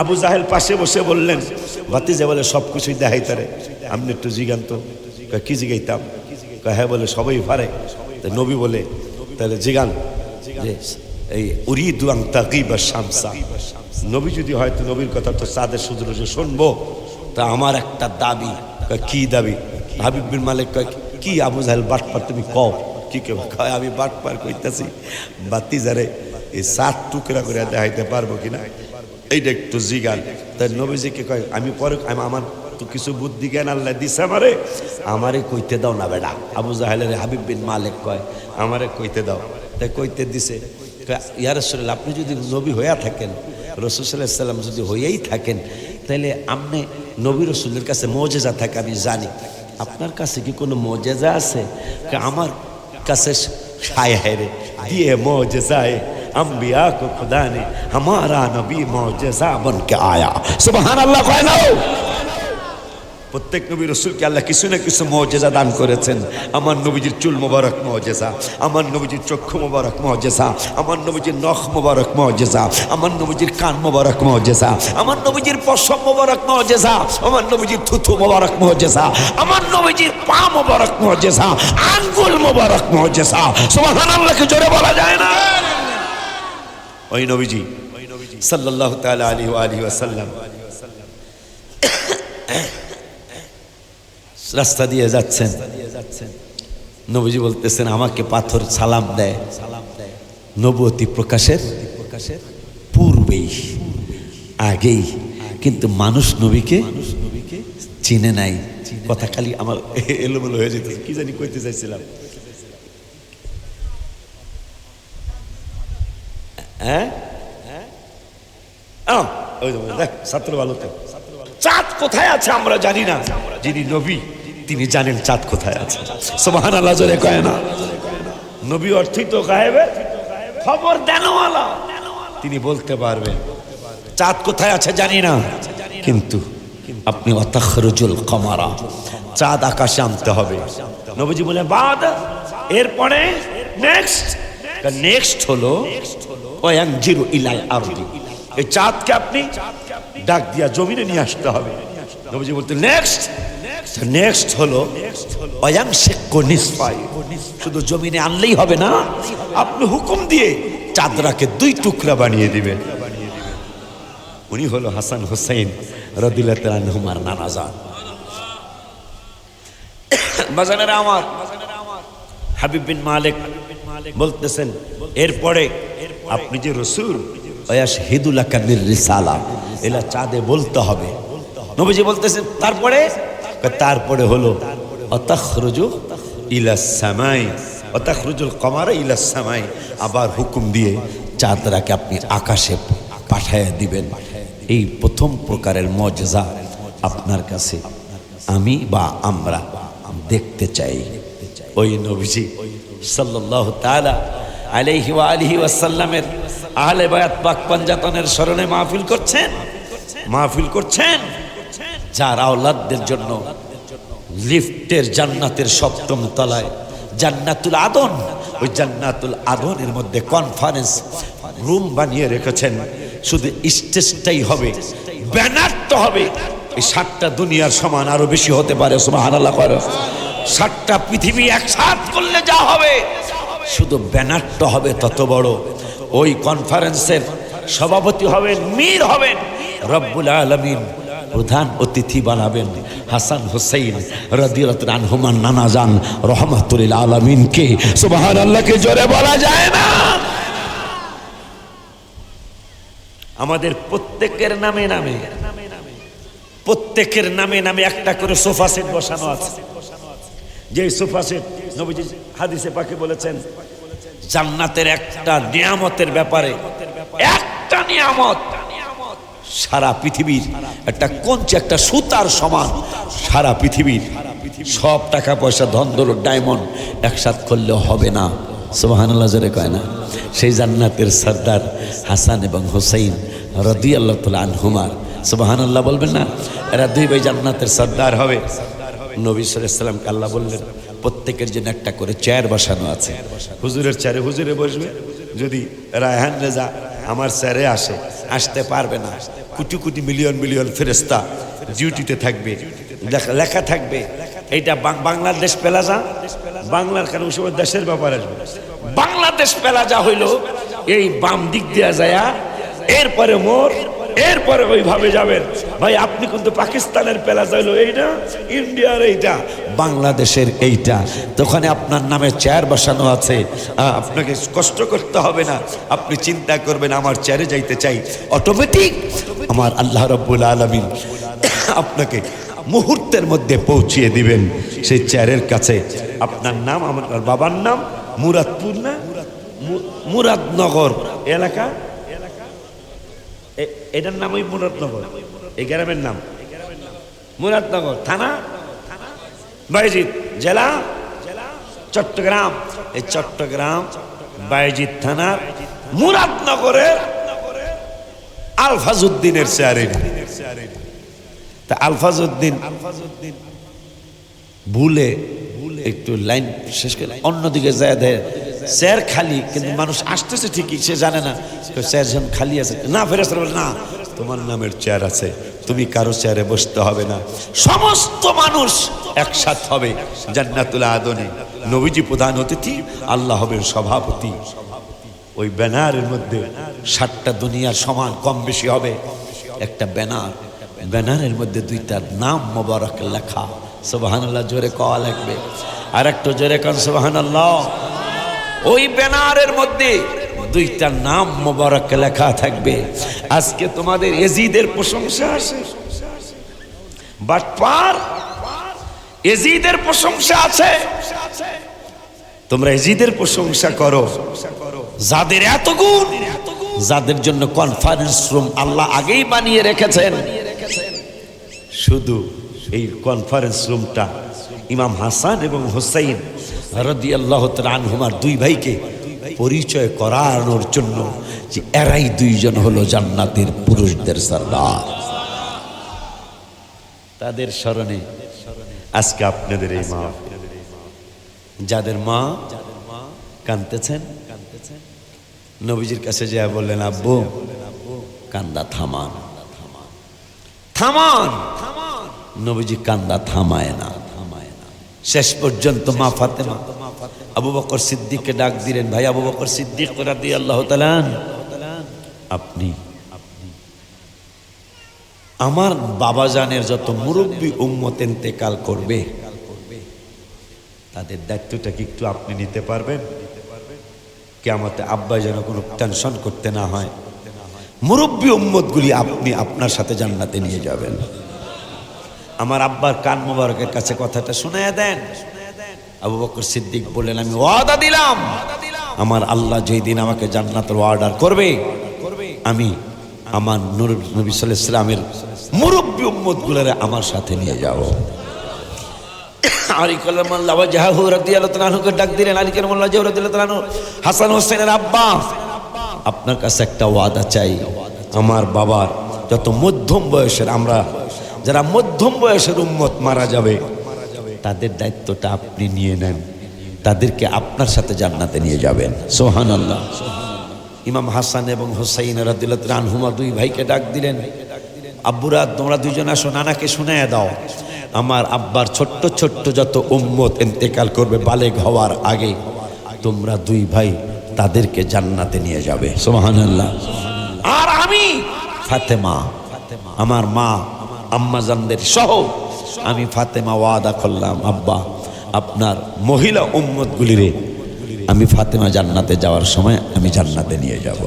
আবু জাহেল পাশে বসে বললেন, ভাতিজা বলে সব কিছুই দেখাই তারে। আপনি একটু জিগান তো। কি জিগাইতাম? হ্যাঁ বলে সবাই পারে। নবী বলে, তাহলে জিগান এই উরি দুয়াং তাকি বা শামসা। নবী যদি হয় তো নবীর কথা তো চাঁদের সুদূর যে শুনব, তা আমার একটা দাবি। কি দাবি? হাবিব বিন মালিক কয়, কি আবু জাহেল বাটপার তুমি কও? কি কে কয়, আমি বাটপার কইতাছি বাতি যারে এই সাত টুকরা করে দেখাইতে পারব কিনা? এইটা একটু জিগান। তাই নবীজিকে কয়, আমি পরে আমার তো কিছু বুদ্ধি জ্ঞান আল্লাহ দিছে আমারে? আমারে কইতে দাও না বেড়া আবু জাহেলের হাবিব বিন মালিক কয়, আমারে কইতে দাও। তাই কইতে দিছে ইয়ার রসুল্লাহ আপনি যদি নবী হইয়া থাকেন রসুল্লাহাম যদি হইয়াই থাকেন তাহলে আপনি নবী রসুলের কাছে মজেজা থাকে, আমি জানি। আপনার কাছে কি কোনো মজেজা আছে? আমার কাছে সায় হায় রে, দিয়ে মজেজায়। अम्बिया को खुदा ने हमारा नबी मोजा बन के आया सुबहान अल्लाह कह ना প্রত্যেক নবী রসুলকে আল্লাহ কিছু না কিছু মজেজা দান করেছেন আমার নবীজির চুল মোবারক মজেজা আমার নবীজির চক্ষু মোবারক মজেজা আমার নবীজির নখ মোবারক মজেজা আমার নবীজির কান মোবারক মজেজা আমার নবীজির পশম মোবারক মজেজা আমার নবীজির থুথু মোবারক মজেজা আমার নবীজির পা মোবারক মজেজা আঙ্গুল মোবারক মজেজা সুবহান আল্লাহকে জোরে বলা যায় না ওই নবীজি, সাল্লাল্লাহু তাআলা আলাইহি ওয়া আলিহি ওয়াসাল্লাম। রাস্তা দিয়ে যাচ্ছেন। নবীজি বলতেছেন, আমাকে পাথর সালাম দেয়। সালাম দেয় নবতী প্রকাশের প্রকাশের পূর্বেই, আগেই। কিন্তু মানুষ নবীকে মানুষ নবীকে চিনে নাই। কথা খালি আমার এলোমেলো হয়ে যেত। কি জানি কইতে চাইছিলাম। হ্যাঁ? চাঁদ কোথায় আছে আমরা জানি না। যিনি নবী, তিনি জানেন চাঁদ কোথায় আছে। নবী খবর তিনি বলতে পারবেন, চাঁদ কোথায় আছে জানি না। কিন্তু আপনি অতাখরুজুল কমারা, চাঁদ আকাশে আনতে হবে। নবীজি বলে বাদ, এরপরে নেক্সট নেক্সট হলো ওয়াং জিরো ইলাল আরদি। এই চাঁদকে আপনি ডাক দিয়া জমিনে নিয়ে আসতে হবে। নবীজি বলতে নেক্সট নেক্সট হলো শুধু জমিনে আনলেই হবে না, আপনি হুকুম দিয়ে চাঁদরাকে দুই টুকরা বানিয়ে দিবেন। উনি হলো হাসান হোসেন রদিল্লাহুমার নানা যান বাজানের আমার হাবিব বিন মালিক বলতেছেন, এরপরে আপনি যে রসুল অয়াস কান্দির রিসালা, এলা চাঁদে বলতে হবে। নবীজি বলতেছেন, তারপরে? তারপরে হলো, অতাখরুজু ইলা সামাই, অতাখরুজুল কমারা ইলা সামাই। আবার হুকুম দিয়ে চাঁদরাকে আপনি আকাশে পাঠায় দিবেন। এই প্রথম প্রকারের মজা আপনার কাছে, আমি বা আমরা দেখতে চাই। ওই নবীজি সাল্লাহ তালা আলাইহি ওয়া আলিহি ওয়াসাল্লামের আহলে বায়াত পাক পাঞ্জাতনের স্মরণে মাহফিল করছেন। মাহফিল করছেন। যার আওলাদদের জন্য লিফটের জান্নাতের সপ্তম তলায় জান্নাতুল আদন, ওই জান্নাতুল আদনের মধ্যে কনফারেন্স রুম বানিয়ে রেখেছেন। শুধু স্টেজটাই হবে ব্যানার তো হবে। এই সাতটা দুনিয়ার সমান আরও বেশি হতে পারে, সুবহানাল্লাহ করো সাতটা পৃথিবী একসাথ করলে যা হবে। শুধু ব্যানারটা হবে তত বড়। ওই কনফারেন্সের সভাপতি হবেন, মীর হবেন। রব্বুল আলমিন প্রধান অতিথি বানাবেন হাসান হুসাইন রদিরত হুমান নানা যান রহমাতুল আলমিনকে। সুবাহান আল্লাহকে জোরে বলা যায় না। আমাদের প্রত্যেকের নামে নামে, প্রত্যেকের নামে নামে একটা করে সোফা সেট বসানো আছে। যে সোফা সেট নবীজি হাদিসে পাখি বলেছেন, জান্নাতের একটা নিয়ামতের ব্যাপারে, একটা নিয়ামত সারা পৃথিবীর, একটা কঞ্চে, একটা সুতার সমান সারা পৃথিবীর। সব টাকা পয়সা, ধন ডায়মন্ড একসাথ করলে হবে না। সোহানুল্লাহ জোরে কয় না। সেই জান্নাতের সর্দার হাসান এবং হোসেন রদি আল্লাহ আনহুমার। সোহানুল্লাহ বলবেন না, এরা দুই ভাই জান্নাতের সর্দার হবে। নবী সালামকে আল্লাহ বললেন, প্রত্যেকের জন্য একটা করে চেয়ার বসানো আছে। হুজুরের চেয়ারে হুজুরে বসবে। যদি রায়হান রেজা আমার স্যারে আসে, আসতে পারবে না। কোটি কোটি মিলিয়ন মিলিয়ন ফেরেস্তা ডিউটিতে থাকবে, লেখা- থাকবে। এইটা বাংলাদেশ প্লাজা? বাংলার কারণ ওই সময় দেশের ব্যাপার আসবে। বাংলাদেশ প্লাজা হইল, এই বাম দিক দিয়া যায়া, এরপরে মোর এরপরে ওইভাবে যাবেন। ভাই, আপনি কিন্তু পাকিস্তানের প্লাজা হইল এইটা, ইন্ডিয়ার এইটা, বাংলাদেশের এইটা। তো ওখানে আপনার নামে চেয়ার বসানো আছে। আপনাকে কষ্ট করতে হবে না। আপনি চিন্তা করবেন, আমার চেয়ারে যাইতে চাই। অটোমেটিক আমার আল্লাহ রব্বুল আলমিন আপনাকে মুহূর্তের মধ্যে পৌঁছিয়ে দিবেন সেই চেয়ারের কাছে। আপনার নাম, আমার বাবার নাম, মুরাদপুর না? মুরাদনগর এলাকা। এটার নাম ওই মুরাদনগর এই গ্রামের নাম। মুরাদনগর থানা? বাইজিৎ জেলা? চট্টগ্রাম। এই চট্টগ্রাম বাইজিৎ থানার মুরাদনগরের আলফাজউদ্দিনের চেয়ারে তা আলফাজুদ্দিন আলফাজউদ্দিন ভুলে একটু লাইন শেষ করে অন্যদিকে যায় দেয়। চেয়ার খালি, কিন্তু মানুষ আসতেছে ঠিকই, সে জানে না। স্যার যখন খালি আছে। না ফেরেস্তারা বলে, না, তোমার নামের চেয়ার আছে, তুমি কারও চেয়ারে বসতে হবে না। সমস্ত মানুষ একসাথ হবে, জান্নাতুল আদনে। নবীজি প্রধান অতিথি, আল্লাহ হবেন সভাপতি। ওই ব্যানারের মধ্যে সাতটা দুনিয়ার সমান কম বেশি হবে। একটা ব্যানার, ব্যানারের মধ্যে দুইটা নাম মোবারক লেখা। সোবাহান আল্লাহ জোরে কওয়া লাগবে। আর একটা জোরে কন সোবাহান আল্লাহ ওই ব্যানারের মধ্যে দুইটা নাম মোবারক লেখা থাকবে। আজকে তোমাদের এজিদের প্রশংসা আছে। বাট পার, এজিদের প্রশংসা আছে। তোমরা এজিদের প্রশংসা করো। যাদের এত গুণ, যাদের জন্য কনফারেন্স রুম আল্লাহ আগেই বানিয়ে রেখেছেন। শুধু এই কনফারেন্স রুমটা ইমাম হাসান এবং হোসাইন রদি আল্লাহ আনহুমার দুই ভাইকে পরিচয় করানোর জন্য যে এরাই দুইজন হলো জান্নাতের পুরুষদের সর্দার। তাদের স্মরণে আজকে আপনাদের এই মা, যাদের মা কানতেছেন নবীজির কাছে যা বললেন, আব্বু, কান্দা, থামান। থামান? নবীজি কান্দা, থামায় না। শেষ পর্যন্ত মা ফাতেমা। আবু বকর সিদ্দিককে ডাক দিলেন, ভাই আবু বকর সিদ্দিক আল্লাহ তালান আপনি আমার বাবা জানের যত মুরব্বী উম্মত এতেকাল করবে, তাদের দায়িত্বটা কি একটু আপনি নিতে পারবেন? কে কেমতে আব্বা যেন কোনো টেনশন করতে না হয়। মুরব্বী উম্মতগুলি আপনি আপনার সাথে জান্নাতে নিয়ে যাবেন। আমার আব্বার কান মোবারকের কাছে কথাটা শুনে দেন। আবু বকর সিদ্দিক বললেন, আমি ওয়াদা দিলাম। আমার আল্লাহ যেই দিন আমাকে জান্নাতের অর্ডার করবে, আমি আমার নূর, নবী আলাইহি ইসলামের মুরব্বী উম্মতগুলোরে আমার সাথে নিয়ে যাব। আলী কালামাল্লাহ জাহাহু রাদিয়াল্লাহু তাআলাকে ডাক দিলেন, আলী কালামাল্লাহ জাহু রাদিয়াল্লাহু তাআলা হাসান হোসেনের আব্বা, আপনার কাছে একটা ওয়াদা চাই। আমার বাবার যত মধ্যম বয়সের আমরা যারা মধ্যম বয়সের উম্মত মারা যাবে, তাদের দায়িত্বটা আপনি নিয়ে নেন। তাদেরকে আপনার সাথে জান্নাতে নিয়ে যাবেন। সোহান আল্লাহ ইমাম হাসান এবং হোসাইন আনহুমা দুই ভাইকে ডাক দিলেন আব্বুরা তোমরা দুইজন আসো, নানাকে শুনাইয়া দাও। আমার আব্বার ছোট্ট ছোট্ট যত উম্মত এন্তেকাল করবে বালেগ হওয়ার আগে, তোমরা দুই ভাই তাদেরকে জান্নাতে নিয়ে যাবে। সোহান সোহানাল্লাহ আর আমি, ফাতেমা, আমার মা আম্মা জানদের সহ আমি ফাতেমা ওয়াদা করলাম, আব্বা, আপনার মহিলা উম্মতগুলিরে আমি ফাতেমা জান্নাতে যাওয়ার সময় আমি জান্নাতে নিয়ে যাব।